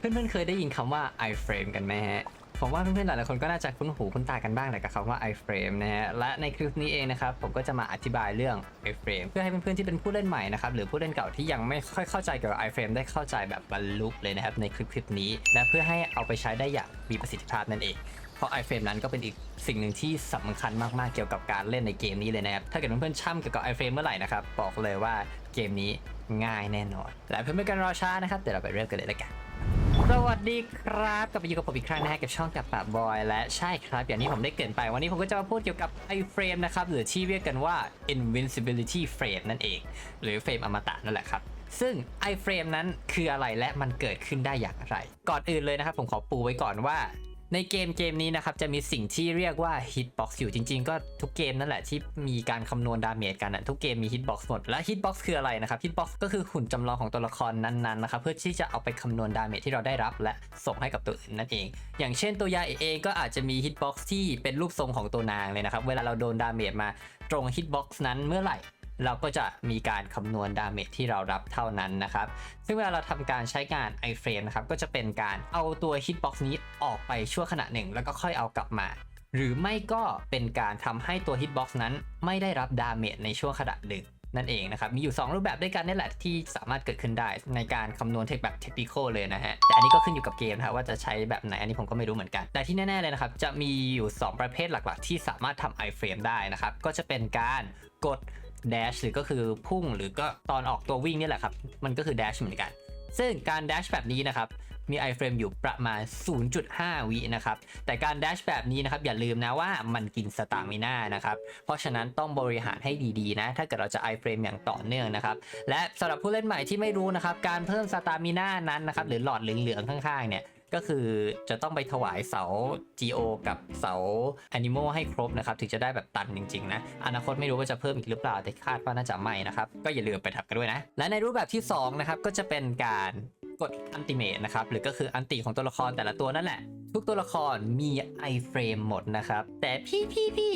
เพื่อนๆเคยได้ยินคำว่า iframe กันไหมฮะ ผมว่าเพื่อนๆหลายๆคนก็น่าจะคุ้นหูคุ้นตากันบ้างแหละกับคำว่า iframe นะฮะ และในคลิปนี้เองนะครับ ผมก็จะมาอธิบายเรื่อง iframe เพื่อให้เพื่อนๆที่เป็นผู้เล่นใหม่นะครับ หรือผู้เล่นเก่าที่ยังไม่ค่อยเข้าใจเกี่ยวกับ iframe ได้เข้าใจแบบบรรลุเลยนะครับในคลิปคลิปนี้ และเพื่อให้เอาไปใช้ได้อย่างมีประสิทธิภาพนั่นเอง เพราะ iframe นั้นก็เป็นอีกสิ่งหนึ่งที่สำคัญมากๆเกี่ยวกับการเล่นในเกมนี้เลยนะครับ ถ้าเกิดเพื่อนๆช่ำเกี่ยวกับ iframe เมื่อไหร่นะครับบอกเลยว่าเกมนี้ง่ายแน่นอน และเพื่อไม่ให้การรอช้านะครับเดี๋ยวเราไปเริ่มกันเลยละกัน สวัสดีครับกลับมาอยู่กับผมอีกครั้งนะฮะกับช่องกับป่าบอยและใช่ครับ อย่างนี้ผมได้เกรินไป วันนี้ผมก็จะมาพูดเกี่ยวกับไอเฟรมนะครับ หรือที่เรียกกันว่า invincibility frame นั่นเอง หรือเฟรมอมตะนั่นแหละครับ ซึ่ง iframe นั้นคืออะไรและมันเกิดขึ้นได้อย่างไร ก่อนอื่นเลยนะครับผมขอปูไว้ก่อนว่า ในเกมเกมนี้นะครับจะมีสิ่งที่เรียกว่า hitbox อยู่จริง ๆ ก็ทุกเกมนั่นแหละที่มีการคำนวณดาเมจกันอะทุกเกมมี hitbox หมด และ hitbox คืออะไรนะครับ hitbox ก็คือหุ่นจำลองของตัวละครนั้นๆนะครับเพื่อที่จะเอาไปคำนวณดาเมจที่เราได้รับ และส่งให้กับตัวอื่นนั่นเอง อย่างเช่นตัวยาเองก็อาจจะมี hitbox ที่เป็นรูปทรงของตัวนางเลยนะครับเวลาเราโดนดาเมจมาตรง hitbox นั้นเมื่อไหร่ เราก็จะมีการคำนวณดาเมจที่เรารับเท่านั้นนะครับ ซึ่งเวลาเราทำการใช้งาน iframe นะครับ ก็จะเป็นการเอาตัว hitbox นี้ออกไปชั่วขณะหนึ่ง แล้วก็ค่อยเอากลับมา หรือไม่ก็เป็นการทำให้ตัว hitbox นั้นไม่ได้รับดาเมจในช่วงขณะหนึ่งนั่นเองนะครับ มีอยู่ 2 รูปแบบด้วยกันนี่แหละที่สามารถเกิดขึ้นได้ในการคำนวณเทคแบบเทคนิคเลยนะฮะ แต่อันนี้ก็ขึ้นอยู่กับเกมนะครับว่าจะใช้แบบไหน อันนี้ผมก็ไม่รู้เหมือนกัน แต่ที่แน่ ๆ เลยนะครับ จะมีอยู่ 2 ประเภทหลักๆ ที่สามารถทำ iframe ได้นะครับ ก็จะเป็นการกด dash หรือก็คือพุ่งหรือก็ตอนออกตัววิ่งนี่แหละครับ มันก็คือ dash เหมือนกัน ซึ่งการ dash แบบนี้นะครับ มี iframe อยู่ประมาณ 0.5 วินะครับ แต่การ dash แบบนี้นะครับ อย่าลืมนะว่ามันกินสตามิน่านะครับ เพราะฉะนั้นต้องบริหารให้ดีๆนะ ถ้าเกิดเราจะ iframe อย่างต่อเนื่องนะครับ และสำหรับผู้เล่นใหม่ที่ไม่รู้นะครับ การเพิ่มสตามิน่านั้นนะครับ หรือหลอดเหลืองๆข้างๆเนี่ย ก็คือจะต้องไปถวายเสา GO กับเสา Animal ให้ครบนะครับ ถึงจะได้แบบตันจริงๆนะ อนาคตไม่รู้ว่าจะเพิ่มอีกหรือเปล่า แต่คาดว่าน่าจะไม่นะครับ ก็อย่าลืมไปทำกันด้วยนะ และในรูปแบบที่ 2 นะครับ ก็จะเป็นการกดอันติเมตนะครับ หรือก็คืออันติของตัวละครแต่ละตัวนั่นแหละ ทุกตัวละครมี iframe หมดนะครับ แต่พี่พี่พี่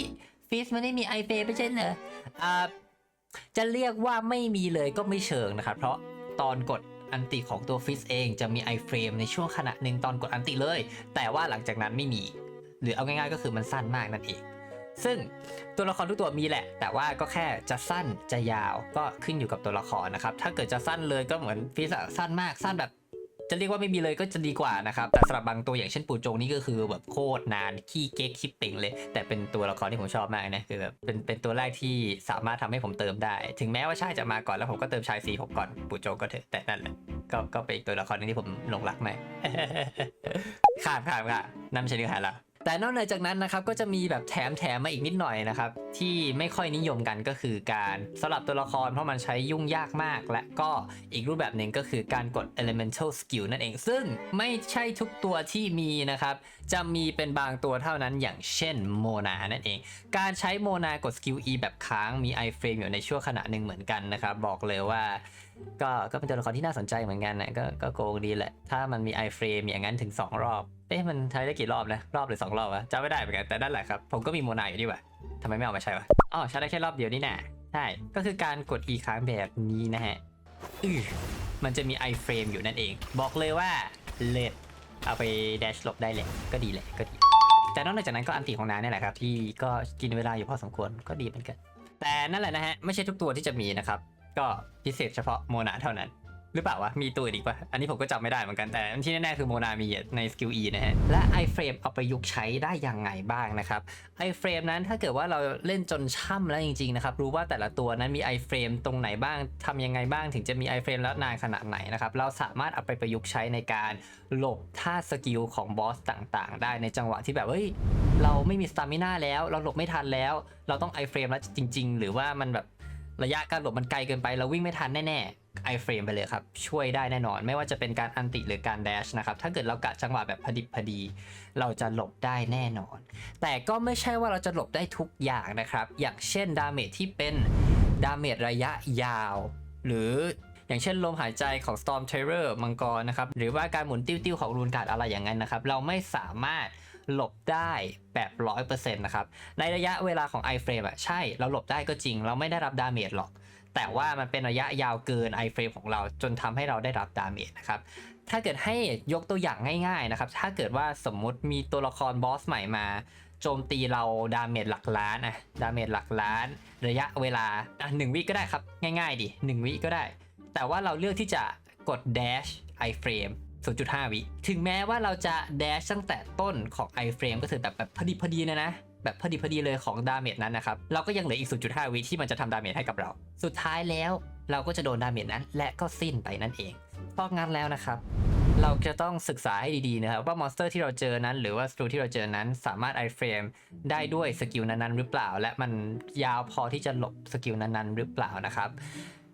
ฟิสมันไม่มี iframe ไม่ใช่เหรออ่าจะเรียกว่าไม่มีเลยก็ไม่เชิงนะครับ เพราะตอนกด อันติของตัวฟิสเองจะมีไอเฟรมในช่วงขณะหนึ่งตอนกดอันติเลย แต่ว่าหลังจากนั้นไม่มี หรือเอาง่ายๆก็คือมันสั้นมากนั่นเอง ซึ่งตัวละครทุกตัวมีแหละ แต่ว่าก็แค่จะสั้นจะยาวก็ขึ้นอยู่กับตัวละครนะครับ ถ้าเกิดจะสั้นเลยก็เหมือนฟิสสั้นมากสั้นแบบ จะเรียกว่าไม่มีเลยก็จะดีกว่านะครับ แต่สำหรับบางตัวอย่างเช่นปูโจงนี่ก็คือแบบโคตรนานขี้เก๊กชิปติงเลย แต่เป็นตัวละครที่ผมชอบมากนะคือแบบเป็นเป็นตัวแรกที่สามารถทำให้ผมเติมได้ ถึงแม้ว่าชายจะมาก่อนแล้วผมก็เติมชายสีผมก่อนปูโจงก็เถอะแต่นั่นแหละก็ก็เป็นอีกตัวละครหนึงที่ผมหลงรักมากข้ามข้ามค่ะนั่นไม่ใช่เนื้อหาละ แต่นอกเหนือจากนั้นนะครับก็จะมีแบบแถมแถมมาอีกนิดหน่อยนะครับที่ไม่ค่อยนิยมกันก็คือการสลับตัวละครเพราะมันใช้ยุ่งยากมาก และก็อีกรูปแบบหนึ่งก็คือการกด elemental skill นั่นเอง ซึ่งไม่ใช่ทุกตัวที่มีนะครับจะมีเป็นบางตัวเท่านั้นอย่างเช่นโมนานั่นเอง การใช้โมนากดสกิล E แบบค้างมี iframe อยู่ในช่วงขณะหนึ่งเหมือนกันนะครับบอกเลยว่าก็ก็เป็นตัวละครที่น่าสนใจเหมือนกันนะก็ก็โกงดีแหละ ถ้ามันมี iframe อย่างนั้นถึง 2 รอบ อ๊ะมันใช้ได้กี่รอบนะ รอบหรือ2รอบวะจำไม่ได้เหมือนกันแต่นั่นแหละครับ ผมก็มีโมนาอยู่นี่ว่าทำไมไม่เอามาใช้วะอ๋อใช้ได้แค่รอบเดียวนี่น่ะใช่ก็คือการกด E ค้างแบบนี้นะฮะอือมันจะมี iframe อยู่นั่นเอง บอกเลยว่าเลดเอาไป dash หลบได้เลยก็ดีแหละก็ดี แต่นอกจากนั้นก็อันติของนาเนี่ยแหละครับ ที่ก็กินเวลาอยู่พอสมควรก็ดีเหมือนกัน แต่นั่นแหละนะฮะไม่ใช่ทุกตัวที่จะมีนะครับ ก็พิเศษเฉพาะโมนาเท่านั้น หรือเปล่าวะ มีตัวอีกปะอันนี้ผมก็จำไม่ได้เหมือนกันแต่ที่แน่ๆคือโมนามีในสกิล E นะฮะ และ iframe เอาไประยุกใช้ได้ยังไงบ้างนะครับ iframe นั้นถ้าเกิดว่าเราเล่นจนช่ำแล้วจริงๆนะครับ รู้ว่าแต่ละตัวนั้นมี iframe ตรงไหนบ้างทำยังไงบ้างถึงจะมี iframe แล้วนานขนาดไหนนะครับ เราสามารถเอาไปประยุกต์ใช้ในการหลบท่าสกิลของบอสต่างๆ ได้ในจังหวะที่แบบเฮ้ยเราไม่มีสตามิน่าแล้ว เราหลบไม่ทันแล้ว เราต้อง iframe แล้วจริง ๆ หรือว่ามันแบบระยะการหลบมันไกลเกินไปเราวิ่งไม่ทันแน่ๆ iframe ไปเลยครับ ช่วยได้แน่นอน ไม่ว่าจะเป็นการอันติหรือการ dash นะครับ ถ้าเกิดเรากะจังหวะแบบพอดิบพอดี เราจะหลบได้แน่นอน แต่ก็ไม่ใช่ว่าเราจะหลบได้ทุกอย่างนะครับ อย่างเช่นดาเมจที่เป็นดาเมจระยะยาว หรืออย่างเช่นลมหายใจของ Storm Terror มังกรนะครับ หรือว่าการหมุนติ้วๆของรูนการ์ดอะไรอย่างนั้นนะครับ เราไม่สามารถหลบได้แบบ100%นะครับ ในระยะเวลาของ iframe อะใช่ เราหลบได้ก็จริง เราไม่ได้รับดาเมจหรอก แต่ว่ามันเป็นระยะยาวเกิน iframe ของเราจนทำให้เราได้รับดาเมจนะครับถ้าเกิดให้ยกตัวอย่างง่ายๆนะครับ ถ้าเกิดว่าสมมุติมีตัวละครบอสใหม่มาโจมตีเราดาเมจหลักล้านอะดาเมจหลักล้าน ระยะเวลาอะหนึ่งวิก็ได้ครับ ง่ายๆดิหนึ่งวิก็ได้ แต่ว่าเราเลือกที่จะกด dash iframe 0.5 วิ ถึงแม้ว่าเราจะ dash ตั้งแต่ต้นของ iframe ก็คือแบบแบบพอดีพอดีนะนะ แบบพอดีพอดีเลยของดาเมจนั้นนะครับ เราก็ยังเหลืออีก 0.5 วิที่มันจะทำดาเมจให้กับเรา สุดท้ายแล้วเราก็จะโดนดาเมจนั้น และก็สิ้นไปนั่นเองเพราะงั้นแล้วนะครับ เราจะต้องศึกษาให้ดีๆนะครับ ว่ามอนสเตอร์ที่เราเจอนั้น หรือว่าสตูที่เราเจอนั้น สามารถ iframe ได้ด้วยสกิลนั้นๆหรือเปล่า และมันยาวพอที่จะหลบสกิลนั้นๆหรือเปล่านะครับ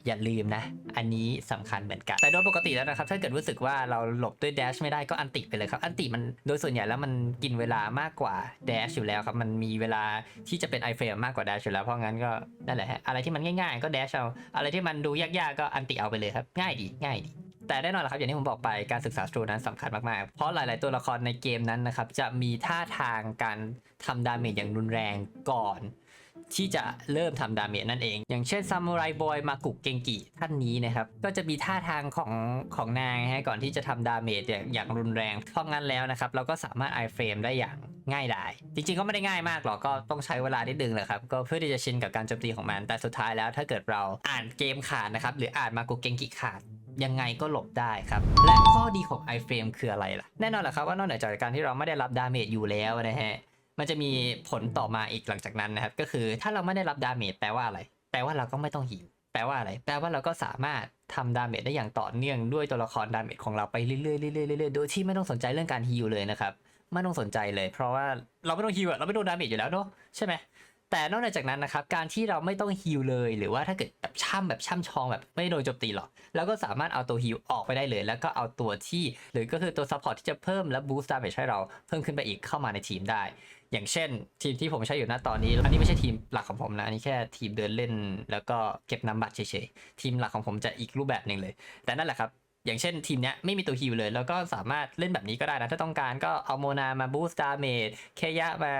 อย่าลืมนะ อันนี้สำคัญเหมือนกัน แต่โดยปกติแล้วนะครับ ถ้าเกิดรู้สึกว่าเราหลบด้วย dash ไม่ได้ก็อันติไปเลยครับ อันติมันโดยส่วนใหญ่แล้วมันกินเวลามากกว่า dash อยู่แล้วครับ มันมีเวลาที่จะเป็น iframe มากกว่า dash อยู่แล้ว เพราะงั้นก็นั่นแหละฮะ อะไรที่มันง่ายๆ ก็ dash เอา อะไรที่มันดูยากๆ ก็อันติเอาไปเลยครับ ง่ายดี ง่ายดีแต่แน่นอนแหละครับอย่างที่ผมบอกไปการศึกษาสตรูนั้นสำคัญมาก ๆ เพราะหลาย ๆ ตัวละครในเกมนั้นนะครับจะมีท่าทางการทำดาเมจอย่างรุนแรงก่อน ที่จะเริ่มทำดาเมจนั่นเอง อย่างเช่นซามูไรบอยมากุเกงกิท่านนี้นะครับ ก็จะมีท่าทางของของนางฮะก่อนที่จะทำดาเมจอย่างรุนแรง เพราะงั้นแล้วนะครับเราก็สามารถไอเฟรมได้อย่างง่ายดาย จริงๆก็ไม่ได้ง่ายมากหรอกก็ต้องใช้เวลานิดนึงแหละครับ ก็เพื่อที่จะชินกับการโจมตีของมัน แต่สุดท้ายแล้วถ้าเกิดเราอ่านเกมขาดนะครับหรืออ่านมากุเกงกิขาดยังไงก็หลบได้ครับ และข้อดีของ iframe คืออะไรล่ะ แน่นอนแหละครับว่านอกเหนือจากการที่เราไม่ได้รับดาเมจอยู่แล้วนะฮะ มันจะมีผลต่อมาอีกหลังจากนั้นนะครับ ก็คือถ้าเราไม่ได้รับดาเมจแปลว่าอะไร แปลว่าเราก็ไม่ต้องหิว แปลว่าอะไร แปลว่าเราก็สามารถทำดาเมจได้อย่างต่อเนื่องด้วยตัวละครดาเมจของเราไปเรื่อยๆเรื่อยๆเรื่อยๆโดยที่ไม่ต้องสนใจเรื่องการฮิวเลยนะครับ ไม่ต้องสนใจเลย เพราะว่าเราไม่ต้องฮิวอะเราไม่โดนดาเมจอยู่แล้วเนาะใช่ไหม แต่นอกจากนั้นนะครับการที่เราไม่ต้องฮิลเลยหรือว่าถ้าเกิดแบบช่ำแบบช่ำชองแบบไม่โดนโจมตีหรอกเราก็สามารถเอาตัวฮิลออกไปได้เลย แล้วก็เอาตัวที่ หรือก็คือตัวซัพพอร์ตที่จะเพิ่มและบูสต์ดาเมจให้เราเพิ่มขึ้นไปอีกเข้ามาในทีมได้ อย่างเช่น ทีมที่ผมใช้อยู่ณตอนนี้ อันนี้ไม่ใช่ทีมหลักของผมนะ อันนี้แค่ทีมเดินเล่น แล้วก็เก็บน้ำบัตรเฉยๆทีมหลักของผมจะอีกรูปแบบหนึ่งเลย แต่นั่นแหละครับอย่างเช่นทีมเนี้ยไม่มีตัวฮิลเลย แล้วก็สามารถเล่นแบบนี้ก็ได้นะ ถ้าต้องการก็เอาโมนามาบูสต์ดาเมจเคยะมา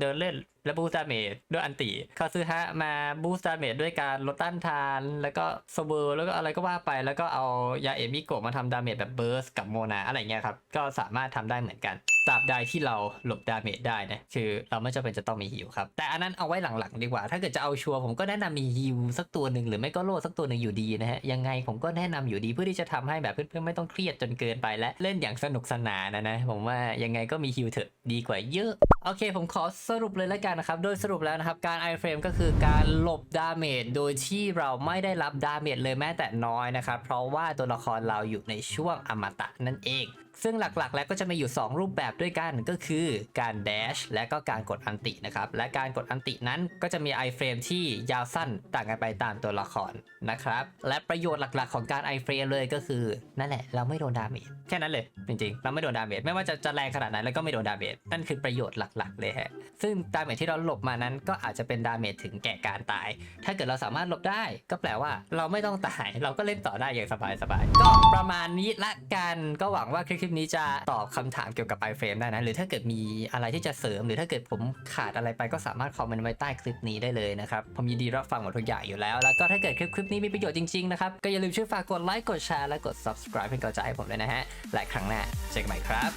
เดินเล่น และบูสต์ดาเมจด้วยอันติคาซึฮะมาบูสต์ดาเมจด้วยการลดต้านทาน แล้วก็โซเบอร์แล้วก็อะไรก็ว่าไป แล้วก็เอายาเอมิโกะมาทำดาเมจแบบเบิร์สกับโมนาอะไรเงี้ยครับ ก็สามารถทำได้เหมือนกันตราบใดที่เราหลบดาเมจได้นะคือเราไม่จำเป็นจะต้องมีฮิลครับ แต่อันนั้นเอาไว้หลังๆดีกว่า ถ้าเกิดจะเอาชัวร์ผมก็แนะนำมีฮิลสักตัวหนึ่งหรือไม่ก็โล่สักตัวหนึ่งอยู่ดีนะฮะ ยังไงผมก็แนะนำอยู่ดีเพื่อที่จะทำให้แบบเพื่อนๆไม่ต้องเครียดจนเกินไปและเล่นอย่างสนุกสนานนะนะผมว่ายังไงก็มีฮิลเถอะดีกว่าเยอะโอเค ผมขอสรุปเลยแล้วกันนะครับ โดยสรุปแล้วนะครับ การ iframe ก็คือการหลบดาเมจโดยที่เราไม่ได้รับดาเมจเลยแม้แต่น้อยนะครับ เพราะว่าตัวละครเราอยู่ในช่วงอมตะนั่นเอง ซึ่งหลักๆ แล้วก็จะมีอยู่ 2 รูปแบบด้วยกันก็คือการแดชและก็การกดอันตินะครับ และการกดอันตินั้นก็จะมี iframe ที่ยาวสั้นต่างกันไปตามตัวละครนะครับ และประโยชน์หลักๆ ของการ iframe เลยก็คือนั่นแหละเราไม่โดนดาเมจแค่นั้นเลย จริงๆ เราไม่โดนดาเมจไม่ว่าจะจะแรงขนาดไหนแล้วก็ไม่โดนดาเมจนั่นคือประโยชน์หลักๆ เลยฮะซึ่งดาเมจที่เราหลบมานั้นก็อาจจะเป็นดาเมจถึงแก่การตาย ถ้าเกิดเราสามารถหลบได้ ก็แปลว่าเราไม่ต้องตายเราก็เล่นต่อได้อย่างสบายๆก็ประมาณนี้ละกันก็หวังว่าคลิปลิปนี้จะตอบคำถามเกี่ยวกับไอเฟรมได้นะ หรือถ้าเกิดมีอะไรที่จะเสริม หรือถ้าเกิดผมขาดอะไรไปก็สามารถคอมเมนต์ไว้ใต้คลิปนี้ได้เลยนะครับ ผมยินดีรับฟังหมดทุกอย่างอยู่แล้ว แล้วก็ถ้าเกิดคลิปคลิปนี้มีประโยชน์จริงๆนะครับ ก็อย่าลืมช่วยฝากกดไลค์ กดแชร์ และกด subscribe เป็นกำลังใจให้ผมด้วยนะฮะ และครั้งหน้าเจอกันใหม่ครับ